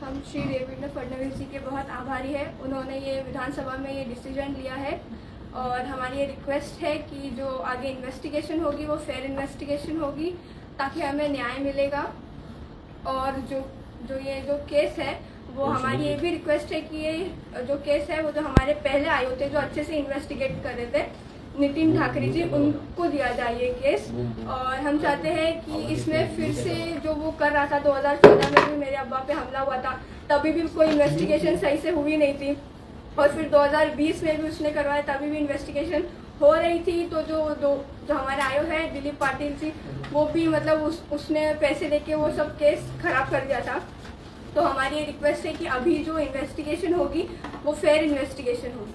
हम श्री देवेंद्र फडणवीस जी के बहुत आभारी है। उन्होंने ये विधानसभा में ये डिसीज़न लिया है और हमारी ये रिक्वेस्ट है कि जो आगे इन्वेस्टिगेशन होगी वो फेयर इन्वेस्टिगेशन होगी ताकि हमें न्याय मिलेगा। और जो जो ये जो केस है वो हमारी ये भी रिक्वेस्ट है कि ये जो केस है वो जो हमारे पहले आए होते जो अच्छे से इन्वेस्टिगेट कर रहे थे। नितिन ठाकरे जी, उनको दिया जाए ये केस। और हम चाहते हैं कि इसमें फिर से जो वो कर रहा था 2014 में भी मेरे अब्बा पे हमला हुआ था, तभी भी कोई इन्वेस्टिगेशन सही से हुई नहीं थी। और फिर 2020 में भी उसने करवाया, तभी भी इन्वेस्टिगेशन हो रही थी। तो जो दो जो हमारे आयो है, दिलीप पाटिल जी, वो भी मतलब उस, उसने पैसे देके वो सब केस खराब कर दिया था। तो हमारी ये रिक्वेस्ट है कि अभी जो इन्वेस्टिगेशन होगी, वो फेयर इन्वेस्टिगेशन होगी।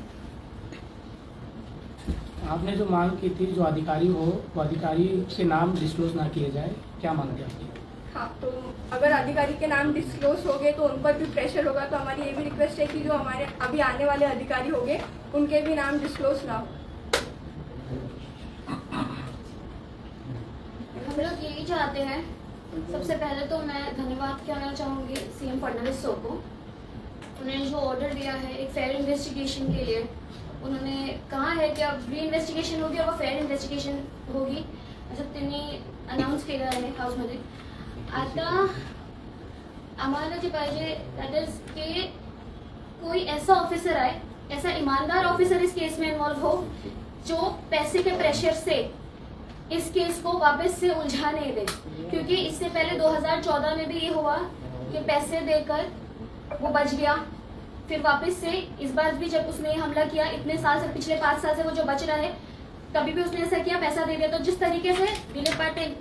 आपने जो मांग की थी जो अधिकारी हो वो अधिकारी के नाम डिस्क्लोज ना किए जाए क्या मांग थी आपकी? हाँ तो अगर अधिकारी के नाम डिस्क्लोज हो गए तो उन पर भी प्रेशर होगा। तो हमारी ये भी रिक्वेस्ट है कि जो हमारे अभी आने वाले अधिकारी होंगे उनके भी नाम डिस्क्लोज ना हो। हम लोग यही चाहते हैं। सबसे पहले तो मैं धन्यवाद कहना चाहूँगी सीएम फडणवीस सर को। उन्होंने जो ऑर्डर दिया है एक फेअर इन्वेस्टिगेशन के लिए उन्होंने कहा है कि अब री इन्वेस्टिगेशन होगी और फेयर इन्वेस्टिगेशन होगी। असं त्यांनी अनाऊन्स केलं आहे हाऊसमध्ये आता आम्हाला जे पाहिजे दॅट इज़ की कोई ऐसा ऑफिसर आए ऐसा ईमानदार ऑफिसर इस केस में इन्वॉल्व हो, जो पैसे के प्रेशर से इस केस को वापस से उलझा नहीं दे। क्योंकि इससे पहले 2014 में भी ये हुआ कि पैसे देकर वो बच गया। फिर वापस से इस बार भी जब उसने हमला किया, इतने साल से, पिछले पाँच साल से वो जो बच रहा है कभी भी उसने ऐसा किया, पैसा दे दिया। तो जिस तरीके से दिलीप पाटिल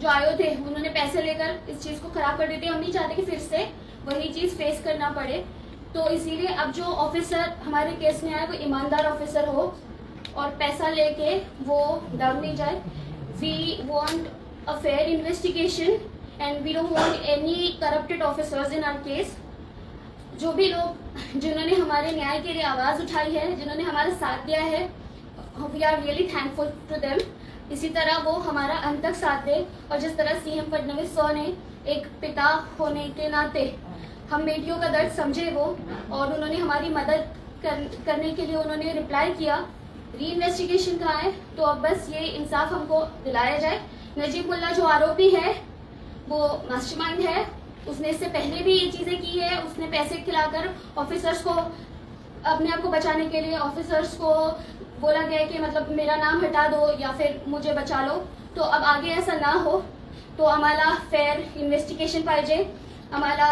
जो आयो थे, उन्होंने पैसे लेकर इस चीज़ को खराब कर देते हम नहीं चाहते कि फिर से वही चीज़ फेस करना पड़े। तो इसीलिए अब जो ऑफिसर हमारे केस में आए वो ईमानदार ऑफिसर हो और पैसा लेके वो डर नहीं जाए। We want a fair investigation and we don't want any corrupted officers in our case जो भी लोग जिन्होंने हमारे न्याय के लिए आवाज़ उठाई है जिन्होंने हमारा साथ दिया है we are really thankful to them इसी तरह वो हमारा अंत तक साथ दे और जिस तरह सीएम फडणवीस सर ने एक पिता होने के नाते हम बेटियों का दर्द समझे वो और उन्होंने हमारी मदद कर, करने के लिए उन्होंने रिप्लाई किया री इन्वेस्टिगेशन कहा है तो अब बस ये इंसाफ हमको दिलाया जाए। नजीब मुल्ला जो आरोपी है वो मास्टरमाइंड है उसने इससे पहले भी ये चीज़ें की है। उसने पैसे खिलाकर ऑफिसर्स को, अपने आप को बचाने के लिए ऑफिसर्स को बोला गया कि मतलब मेरा नाम हटा दो या फिर मुझे बचा लो। तो अब आगे ऐसा ना हो तो आम्हाला फेअर इन्व्हेस्टिगेशन पाहिजे आम्हाला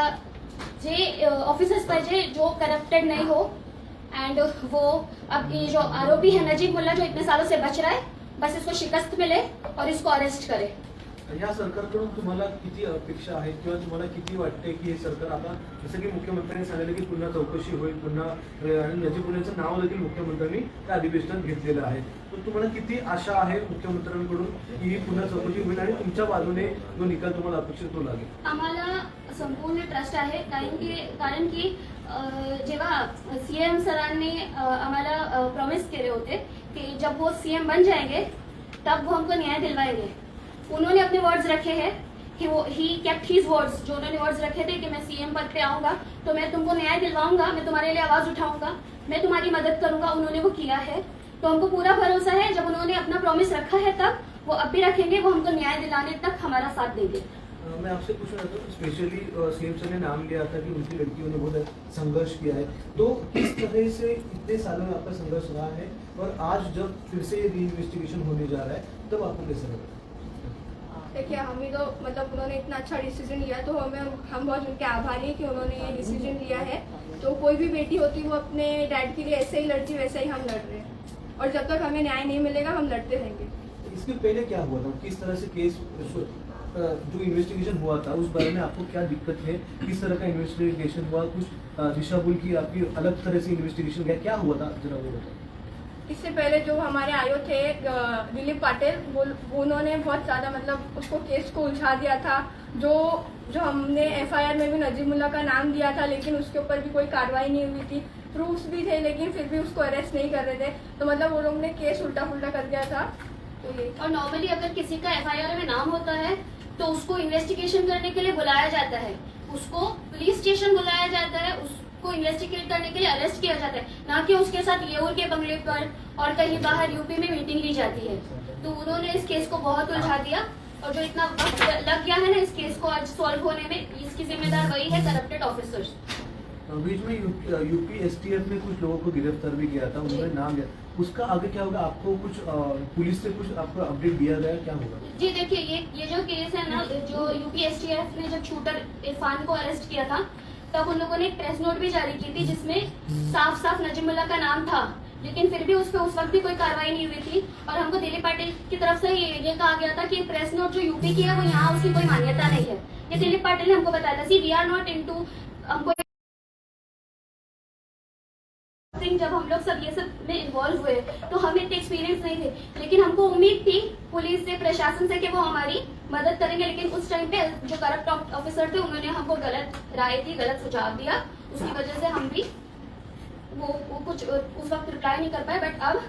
जे ऑफिसर्स पाहिजे जो करप्टेड नहीं हो। एंड वो अब ये जो आरोपी है नजीब मुल्ला, जो इतने सालों से बच रहा है, बस इसको शिकस्त मिले और इसको अरेस्ट करे। या सरकारकडून तुम्हाला किती अपेक्षा आहेत किंवा तुम्हाला किती वाटते की हे सरकार आता जसं की मुख्यमंत्र्यांनी सांगितलं की पुन्हा चौकशी होईल पुन्हा आणि नजीब नाव देखील मुख्यमंत्र्यांनी त्या अधिवेशनात घेतलेलं आहे. तर तुम्हाला किती आशा आहे मुख्यमंत्र्यांकडून की ही पुन्हा चौकशी होईल आणि तुमच्या बाजूने जो निकाल तुम्हाला अपेक्षित तो लागेल? आम्हाला संपूर्ण ट्रस्ट आहे कारण की कारण की जेव्हा सीएम सरांनी आम्हाला प्रॉमिस केले होते कि जब वो सीएम बन जाएंगे तब वो हमको न्याय दिलवाएंगे. उन्होंने अपने वर्ड्स रखे हैं ही केप्ट हीज वर्ड्स जो उन्होंने वर्ड्स रखे थे कि मैं सीएम पद पे आऊँगा तो मैं तुमको न्याय दिलवाऊँगा, मैं तुम्हारे लिए आवाज़ उठाऊँगा, मैं तुम्हारी मदद करूँगा, उन्होंने वो किया है। तो हमको पूरा भरोसा है, जब उन्होंने अपना प्रॉमिस रखा है तब, वो अब भी रखेंगे, वो हमको न्याय दिलाने तक हमारा साथ देंगे। मैं आपसे पूछ रहा था स्पेशली सीएम सर ने नाम लिया था कि उनकी लड़कियों ने बहुत संघर्ष किया है। तो किस तरह से इतने सालों में आपका संघर्ष रहा है और आज जब फिर से री इन्वेस्टिगेशन होने जा रहा है, तब आपको कैसा लगा? देखिए हम ही तो मतलब उन्होंने इतना अच्छा डिसीज़न लिया तो हमें, हम बहुत उनके आभारी हैं कि उन्होंने ये डिसीज़न लिया है। तो कोई भी बेटी होती, वो अपने डैड के लिए ऐसे ही लड़ती, वैसे ही हम लड़ रहे हैं। और जब तक हमें न्याय नहीं मिलेगा, हम लड़ते रहेंगे। इसके पहले क्या हुआ था? किस तरह से केस जो इन्वेस्टिगेशन हुआ था, उस बारे में आपको क्या दिक्कत है? किस तरह का इन्वेस्टिगेशन हुआ? कुछ दिशा बोल की आपकी अलग तरह से इन्वेस्टिगेशन क्या हुआ था? जरा वो बताओ। इससे पहले जो हमारे आयो थे दिलीप पाटिल, वो, उन्होंने बहुत ज़्यादा मतलब उसको केस को उलझा दिया था। जो जो हमने एफआईआर में भी नजीमुल्ला का नाम दिया था, लेकिन उसके ऊपर भी कोई कार्रवाई नहीं हुई थी। प्रूफ्स भी थे, लेकिन फिर भी उसको अरेस्ट नहीं कर रहे थे। तो मतलब वो लोग ने केस उल्टा पुल्टा कर दिया था। तो ये। और नॉर्मली अगर किसी का एफआईआर में नाम होता है तो उसको इन्वेस्टिगेशन करने के लिए बुलाया जाता है। उसको पुलिस स्टेशन बुलाया जाता है उसको इन्वेस्टिगेट करने के लिए अरेस्ट किया जाता है। ना कि उसके साथ येऊर के बंगले पर और कहीं बाहर यूपी में मीटिंग ली जाती है। तो उन्होंने इस केस को बहुत उलझा दिया और जो इतना वक्त लग गया है ना इस केस को आज सॉल्व होने में इसकी जिम्मेदार वही है करप्टेड ऑफिसर्स बीच में यूपी एसटीएफ ने कुछ लोगों को गिरफ़्तार भी किया था उन्होंने नाम लिया। उसका आगे क्या होगा? आपको कुछ पुलिस से कुछ आपको अपडेट दिया गया क्या होगा? जी देखिए ये ये जो केस है ना जो यूपी एसटीएफ ने जब शूटर इरफान को अरेस्ट किया था तब उन लोगों ने एक प्रेस नोट भी जारी की थी जिसमें साफ़ साफ़ नजीमुल्ला का नाम था लेकिन फिर भी उस पर उस वक्त भी कोई कार्रवाई नहीं हुई थी। और हमको दिलीप पाटिल की तरफ़ से ये, ये कहा गया था कि प्रेस नोट जो यूपी की है वो यहाँ उसकी कोई मान्यता नहीं है। ये दिलीप पाटिल ने हमको बताया था see we are not in हमको जब हम लोग सब ये सब में इन्वॉल्व हुए तो हमें इतने एक्सपीरियंस नहीं थे। लेकिन हमको उम्मीद थी पुलिस से प्रशासन से कि वो हमारी मदद करेंगे लेकिन उस टाइम पे जो करप्ट ऑफिसर थे उन्होंने हमको गलत राय दी गलत सुझाव दिया। उसकी वजह से हम भी वो, वो कुछ उस वक्त रिप्लाई नहीं कर पाए बट अब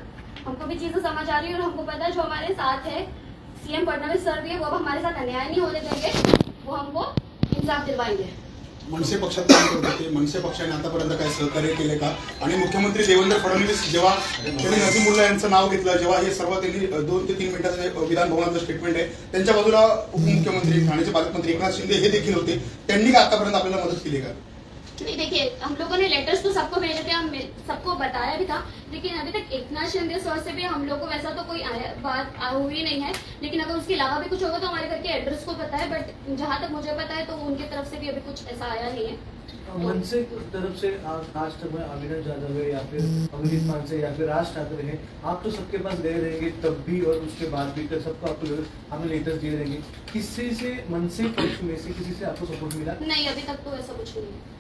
हमको भी चीज़ें समझ आ रही है और हमको पता है जो हमारे साथ है सीएम फडणवीस सर भी है वो अब हमारे साथ अन्याय नहीं होने देंगे। वो हमको इंसाफ दिलवाएँगे। मनसे पक्षात काम करत होते. मनसे पक्षाने आतापर्यंत काय सहकार्य केले का? आणि मुख्यमंत्री देवेंद्र फडणवीस जेव्हा त्यांनी नसीमुल्ला यांचं नाव घेतलं जेव्हा हे सर्व त्यांनी दोन ते तीन मिनिटाचं विधानभवनाचं विधान भवनाचं स्टेटमेंट आहे. त्यांच्या बाजूला उपमुख्यमंत्री ठाण्याचे पालकमंत्री एकनाथ शिंदे हे देखील होते. त्यांनी का आतापर्यंत आपल्याला मदत केली का? नहीं देखिए हम लोगों ने लेटर्स तो सबको भेजे थे हम सबको बताया भी था लेकिन अभी तक एकनाथ शिंदे सर से भी हम लोग को वैसा तो कोई आया, बात हुई नहीं है। लेकिन अगर उसके अलावा भी कुछ होगा तो हमारे घर के एड्रेस को पता है बट जहाँ तक मुझे पता है तो उनकी तरफ़ से भी अभी कुछ ऐसा आया नहीं है। मनसे की तरफ़ से आज तक में अविनाश यादव है या फिर अभिजीत मान से या फिर राज ठाकरे हैं आप तो सबके पास गए रहेंगे तब भी और उसके बाद भी तो सबको आपको हमें लेटर्स दिए रहेंगे। किसी से मनसे पक्ष में से किसी से आपको सपोर्ट मिला? नहीं अभी तक तो ऐसा कुछ नहीं है।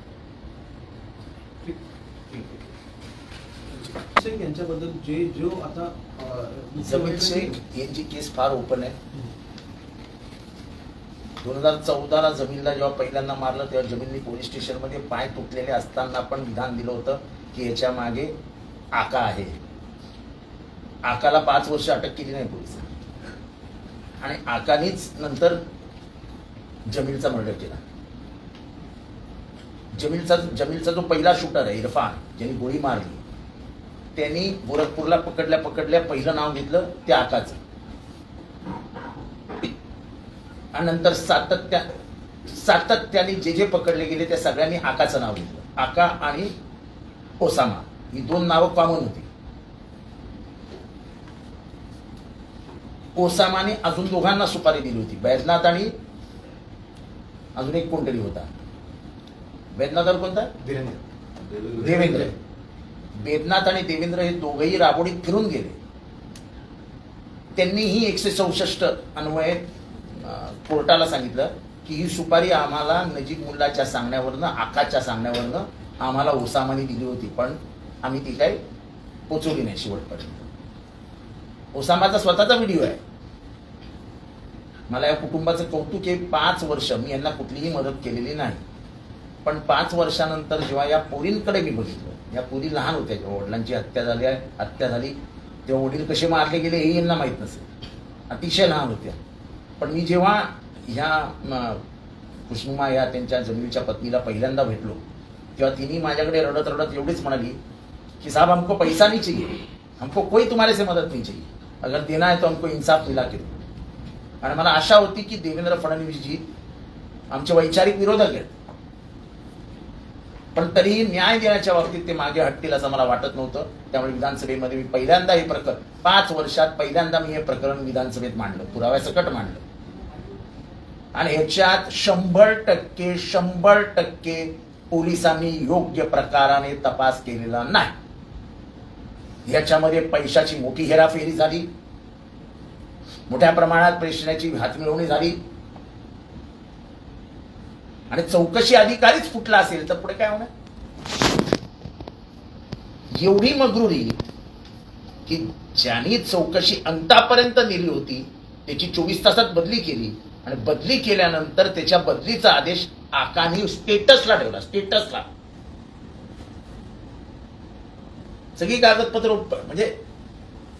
शेख यांच्याबद्दल जे जो आता जमीन शेख यांची केस फार ओपन आहे दोन हजार चौदाला जमीनला जेव्हा पहिल्यांदा मारलं तेव्हा जमीननी पोलीस स्टेशनमध्ये पाय तुटलेले असताना पण विधान दिलं होतं की याच्या मागे आका आहे. आकाला पाच वर्ष अटक केली नाही पोलिसांनी. आणि आकानीच नंतर जमीलचा मर्डर केला. जमीलचा जमीलचा जो पहिला शूटर आहे इरफान ज्यांनी गोळी मारली त्यांनी गोरखपूरला पकडल्या पकडल्या पहिलं नाव घेतलं त्या आकाचं आणि नंतर सातत्या सातत्याने जे जे पकडले गेले त्या सगळ्यांनी आकाचं नाव घेतलं. आका आणि ओसामा. ही दोन नावं कॉमन होती. ओसामाने अजून दोघांना सुपारी दिली होती. बैजनाथ आणि अजून एक कोणतरी होता. बैजनाथ और कोणता देवेंद्र. वेदनाथ आणि देवेंद्र हे दोघेही राबोडीत फिरून गेले. त्यांनीही एकशे चौसष्ट अन्वये कोर्टाला सांगितलं की ही सुपारी आम्हाला नजीब मुल्लाच्या सांगण्यावरनं आकाच्या सांगण्यावरनं आम्हाला ओसामाने दिली होती पण आम्ही ती काही पोचवली नाही शेवटपर्यंत. ओसामाचा स्वतःचा व्हिडिओ आहे. मला या कुटुंबाचं कौतुक आहे पाच वर्ष मी यांना कुठलीही मदत केलेली नाही. पण पाच वर्षानंतर जेव्हा या पोरींकडे मी बघितलं या पोरी लहान होत्या वडिलांची हत्या झाली आहे हत्या झाली तेव्हा वडील कसे मारले गेले हे यांना माहीत नसेल. अतिशय लहान होत्या. पण मी जेव्हा ह्या म, या त्यांच्या जमिनीच्या पत्नीला पहिल्यांदा भेटलो तेव्हा तिने माझ्याकडे रडत रडत एवढीच म्हणाली कि साहब हमको पैसा नहीं चाहिए. हमको कोई तुम्हारे से मदद नहीं चाहिए. अगर देना है तो हमको इंसाफ मिला के आणि मला आशा होती की देवेंद्र फडणवीसजी आमचे वैचारिक विरोधक आहेत. पण तरीही न्याय देण्याच्या बाबतीत ते मागे हटतील असं मला वाटत नव्हतं. त्यामुळे विधानसभेमध्ये मी पहिल्यांदा हे प्रकरण पाच वर्षात पहिल्यांदा मी हे प्रकरण विधानसभेत मांडलं पुराव्यासकट मांडलं. आणि ह्याच्यात शंभर टक्के शंभर टक्के पोलिसांनी योग्य प्रकाराने तपास केलेला नाही. याच्यामध्ये पैशाची मोठी हेराफेरी झाली. मोठ्या प्रमाणात पैशाची हातमिळवणी झाली. आणि चौकशी अधिकारीच फुटला असेल तर पुढे काय होणार? एवढी मगरुरी की ज्यांनी चौकशी अंतापर्यंत नेली होती त्याची चोवीस तासात बदली केली आणि बदली केल्यानंतर त्याच्या बदलीचा आदेश आकानी स्टेटसला ठेवला स्टेटसला. सगळी कागदपत्र म्हणजे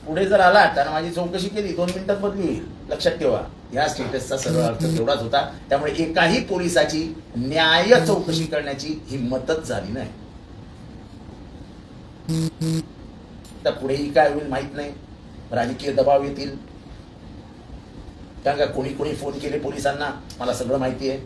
पुढे जर आला त्यानं माझी चौकशी केली दोन मिनिटात बदली लक्षात ठेवा. या स्टेटसचा सर्व अर्थ तेवढाच होता. त्यामुळे एकाही पोलिसाची न्याय चौकशी करण्याची हिंमतच झाली नाही. तर पुढेही काय होईल माहीत नाही. राजकीय दबाव येतील. कारण का कोणी कोणी फोन केले पोलिसांना? मला सगळं माहिती आहे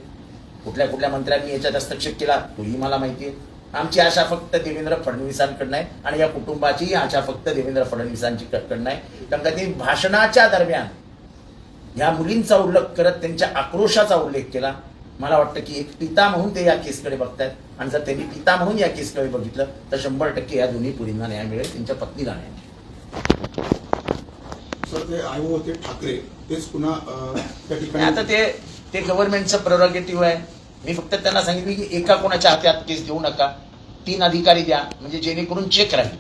कुठल्या कुठल्या मंत्र्यांनी याच्यात हस्तक्षेप केला तोही मला माहिती आहे आमची आशा फक्त देवेंद्र फडणवीसांकडनं आहे आणि या कुटुंबाची आशा फक्त देवेंद्र फडणवीसांची कडकडनं आहे. कारण का ते भाषणाच्या दरम्यान ह्या मुलींचा उल्लेख करत त्यांच्या आक्रोशाचा उल्लेख केला. मला वाटतं की एक पिता म्हणून ते या केसकडे बघतायत. आणि जर त्यांनी पिता म्हणून या केसकडे बघितलं तर शंभर टक्के या दोन्ही पुरींना न्याय मिळेल त्यांच्या पत्नीला न्याय मिळेल. ठाकरे तेच पुन्हा आता ते ते गव्हर्नमेंटचं प्रोरोगेटिव्ह आहे. मी फक्त त्यांना सांगितलं की एका कोणाच्या हातात केस देऊ नका. तीन अधिकारी द्या. म्हणजे जेणेकरून चेक राहील.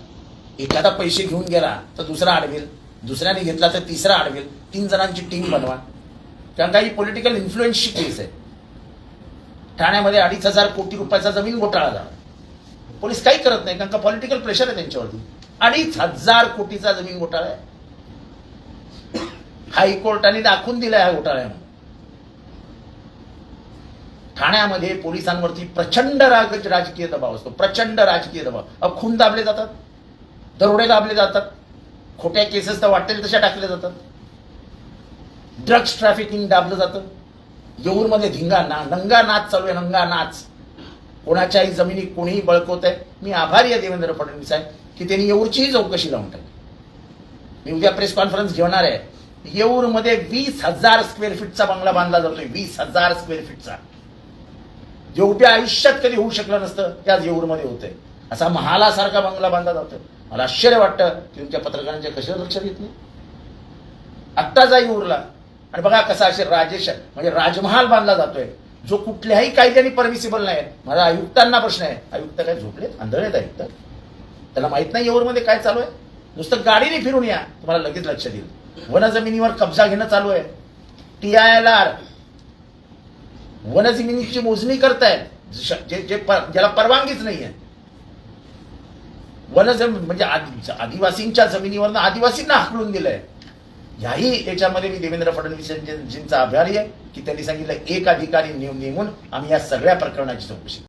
एखादा पैसे घेऊन गेला तर दुसरा अडवेल. दुसऱ्याने घेतला तर तिसरा अडवेल तीन जणांची टीम बनवा. कारण काही पॉलिटिकल इन्फ्लुएन्सची केस आहे. ठाण्यामध्ये अडीच हजार कोटी रुपयाचा जमीन घोटाळा झाला. पोलीस काही करत नाही कारण का पॉलिटिकल प्रेशर आहे त्यांच्यावरती. अडीच हजार कोटीचा जमीन घोटाळा आहे. हायकोर्टाने दाखवून दिलाय हा घोटाळा. म्हणून ठाण्यामध्ये पोलिसांवरती प्रचंड राग राजकीय दबाव असतो. प्रचंड राजकीय दबाव. अब खून दाबले जातात. दरोडे दाबले जातात. खोट्या केसेस तर वाटेल तशा टाकल्या जातात. ड्रग्स ट्रॅफिकिंग दाबलं जातं. येऊरमध्ये धिंगा ना नंगा नाच चालू आहे नंगा नाच. कोणाच्याही जमिनी कोणीही बळकवत आहे. मी आभारी आहे देवेंद्र फडणवीस आहे की त्यांनी येऊरचीही चौकशी लावून टाकली. मी उद्या प्रेस कॉन्फरन्स घेणार आहे. येऊरमध्ये वीस हजार स्क्वेअर फीटचा बंगला बांधला जातोय वीस हजार स्क्वेअर फीटचा जेवढ्या आयुष्यात कधी होऊ शकलं नसतं त्याच येऊरमध्ये होतंय. असा महालासारखा बंगला बांधला जातोय. मला आश्चर्य वाटतं की तुमच्या पत्रकारांच्या कशावर लक्ष देत नाही. आत्ता जाई उरला. आणि बघा कसा असे राजेश म्हणजे राजमहाल बांधला जातोय. जो कुठल्याही कायद्याने परमिसिबल नाही. माझा आयुक्तांना प्रश्न आहे. आयुक्त काय झोपलेत? आंधळेत आयुक्त. त्याला माहीत नाही येऊरमध्ये काय चालू आहे? नुसतं गाडीने फिरून या. तुम्हाला लगेच लक्ष देईल. वन जमिनीवर कब्जा घेणं चालू आहे. टी आय एल आर वनजमिनीची मोजणी करतायत. जे जे ज्याला परवानगीच नाहीये. वनजम म्हणजे आदि- आदिवासींच्या जमिनीवरनं आदिवासींना हाकलून दिलंय. याही याच्यामध्ये मी देवेंद्र फडणवीस यांच्या- आभारी आहे की त्यांनी सांगितलं एक अधिकारी नेमून आम्ही या सगळ्या प्रकरणाची चौकशी